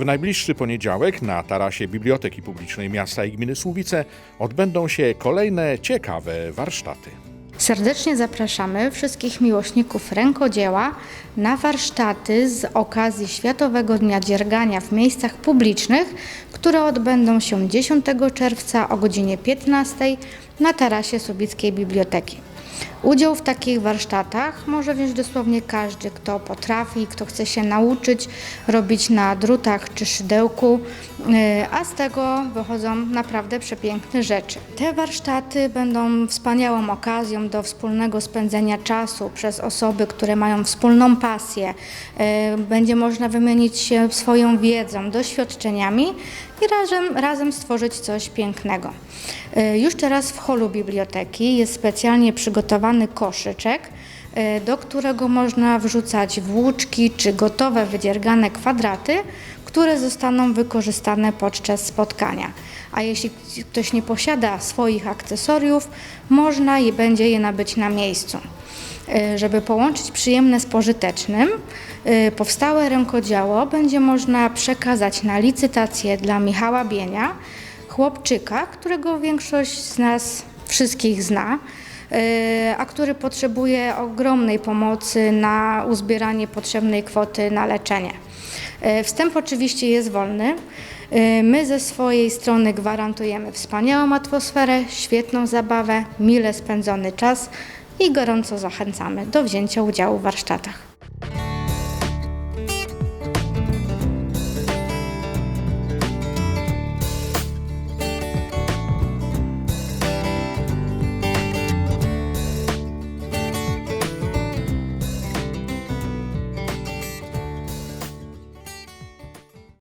W najbliższy poniedziałek na tarasie Biblioteki Publicznej Miasta i Gminy Słubice odbędą się kolejne ciekawe warsztaty. Serdecznie zapraszamy wszystkich miłośników rękodzieła na warsztaty z okazji Światowego Dnia Dziergania w miejscach publicznych, które odbędą się 10 czerwca o godzinie 15 na tarasie Subickiej Biblioteki. Udział w takich warsztatach może wziąć dosłownie każdy, kto potrafi, kto chce się nauczyć robić na drutach czy szydełku, yy, a z tego wychodzą naprawdę przepiękne rzeczy. Te warsztaty będą wspaniałą okazją do wspólnego spędzenia czasu przez osoby, które mają wspólną pasję. Yy, Będzie można wymienić się swoją wiedzą, doświadczeniami i razem, razem stworzyć coś pięknego. Y, Już teraz w holu biblioteki jest specjalnie przygotowany koszyczek, y, do którego można wrzucać włóczki czy gotowe wydziergane kwadraty, które zostaną wykorzystane podczas spotkania. A jeśli ktoś nie posiada swoich akcesoriów, można i będzie je nabyć na miejscu. Y, Żeby połączyć przyjemne z pożytecznym, y, powstałe rękodzieło będzie można przekazać na licytację dla Michała Bienia, chłopczyka, którego większość z nas wszystkich zna, a który potrzebuje ogromnej pomocy na uzbieranie potrzebnej kwoty na leczenie. Y, Wstęp oczywiście jest wolny. Y, My ze swojej strony gwarantujemy wspaniałą atmosferę, świetną zabawę, mile spędzony czas i gorąco zachęcamy do wzięcia udziału w warsztatach.